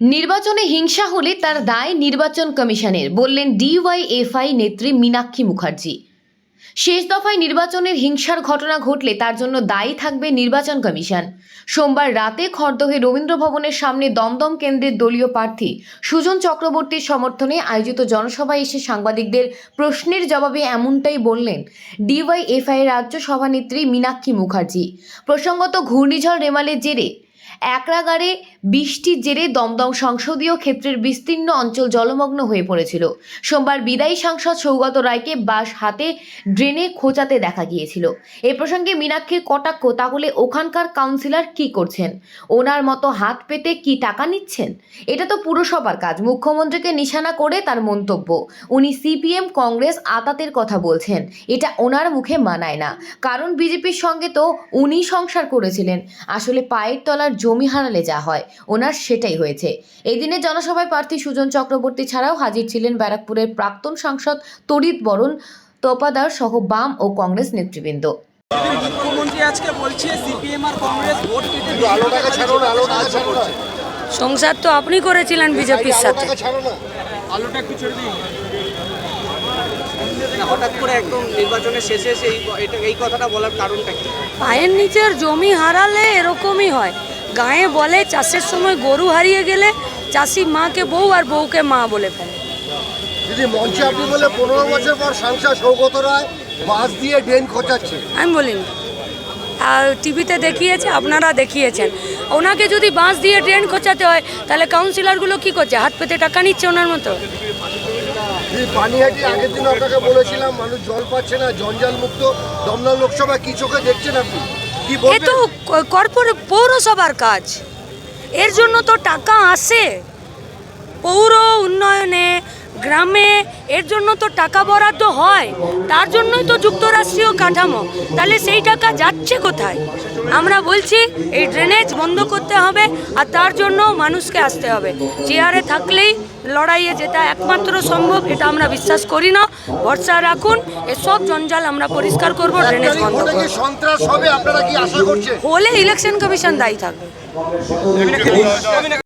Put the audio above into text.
নির্বাচনে হিংসা হলে তার দায় নির্বাচন কমিশনের, বললেন ডিওয়াইএফআই নেত্রী মীনাক্ষী মুখার্জি। শেষ দফায় নির্বাচনের হিংসার ঘটনা ঘটলে তার জন্য দায়ী থাকবে নির্বাচন কমিশন। সোমবার রাতে খড়দহে রবীন্দ্র ভবনের সামনে দমদম কেন্দ্রের দলীয় প্রার্থী সুজন চক্রবর্তীর সমর্থনে আয়োজিত জনসভায় এসে সাংবাদিকদের প্রশ্নের জবাবে এমনটাই বললেন ডিওয়াইএফআই রাজ্য সভানেত্রী মীনাক্ষী মুখার্জি। প্রসঙ্গত ঘূর্ণিঝড় রেমালের জেরে একরাগারে বৃষ্টির জেরে দমদম সংসদীয় ক্ষেত্রের বিস্তীর্ণ অঞ্চল জলমগ্ন হয়ে পড়েছিল। সোমবার বিদায়ী সাংসদ সৌগত রায়কে বাস হাতে ড্রেনে খোঁচাতে দেখা গিয়েছিল। এ প্রসঙ্গে মীনাক্ষীর কটাক্ষ, তাহলে ওখানকার কাউন্সিলর কি করছেন? ওনার মতো হাত পেতে কি টাকা নিচ্ছেন? এটা তো পুরসভার কাজ, মুখ্যমন্ত্রীকে নিশানা করে তার মন্তব্য। উনি সিপিএম, কংগ্রেস আতাতের কথা বলছেন, এটা ওনার মুখে মানায় না। কারণ বিজেপির সঙ্গে তো উনি সংসার করেছিলেন। আসলে পায়ের তলার জমি হারালে যা হয় ওনার সেটাই হয়েছে। এই দিনে জনসভায় প্রার্থী সুজন চক্রবর্তী ছাড়াও হাজির ছিলেন ব্যারাকপুরের প্রাক্তন সাংসদ তড়িৎ বরণ তোপাদার সহ বাম ও কংগ্রেস নেতৃবৃন্দ। মুখ্যমন্ত্রী আজকে বলছে সিপিএম আর কংগ্রেস ভোট কেটে একটু আলো টাকা ছাড়ো না আলো টাকা ছাড়ো না। সংসার তো আপনি করেছিলেন বিজেপির আলো সাথে। টাকা ছাড়ো না। আলোটা একটু ছেড়ে দিন। হঠাৎ করে একদম নির্বাচনের শেষে সেই এই কথাটা বলার কারণটা কি? পায়ের নিচের জমি হারালে এরকমই হয়। গায়ে বলে চাষের সময় গরু হারিয়ে গেলে চাষি মাকে বউ আর বউকে মা বলে ফেলে। দিদি মঞ্চে আপনি বলে পনেরো বছর পর সাংসদ সৌগত রায় বাস দিয়ে ড্রেন খোঁচাচ্ছে। আমি বলিনি। আর টিভিতে দেখিয়েছে আপনারা দেখিয়েছেন। ওনাকে যদি বাঁশ দিয়ে ট্রেন খোঁচাতে হয় তাহলে কাউন্সিলরগুলো কি করছে? হাত পেতে টাকা নিচ্ছে ওনার মতো? পানিহাটি আগের দিন আপনাকে বলেছিলাম মানুষ জল পাচ্ছে না জঞ্জাল মুক্ত। দমদম লোকসভা কি চোখে দেখছেন আপনি? এ তো কর্পোরে পৌরসভার কাজ। এর জন্য তো টাকা আসে। পৌর গ্রামে এর জন্য তো টাকা বরাদ্দ হয় তার জন্যই তো যুক্তরাষ্ট্রীয় কাঠামো। তাহলে সেই টাকা যাচ্ছে কোথায়? আমরা বলছি এই ড্রেনেজ বন্ধ করতে হবে আর তার জন্য মানুষকে আসতে হবে। চেয়ারে থাকলেই লড়াইয়ে যেটা একমাত্র সম্ভব এটা আমরা বিশ্বাস করি না। ভরসা রাখুন এসব জঞ্জাল আমরা পরিষ্কার করব ড্রেনেজ বন্ধ হলে ইলেকশন কমিশন দায়ী থাকবে।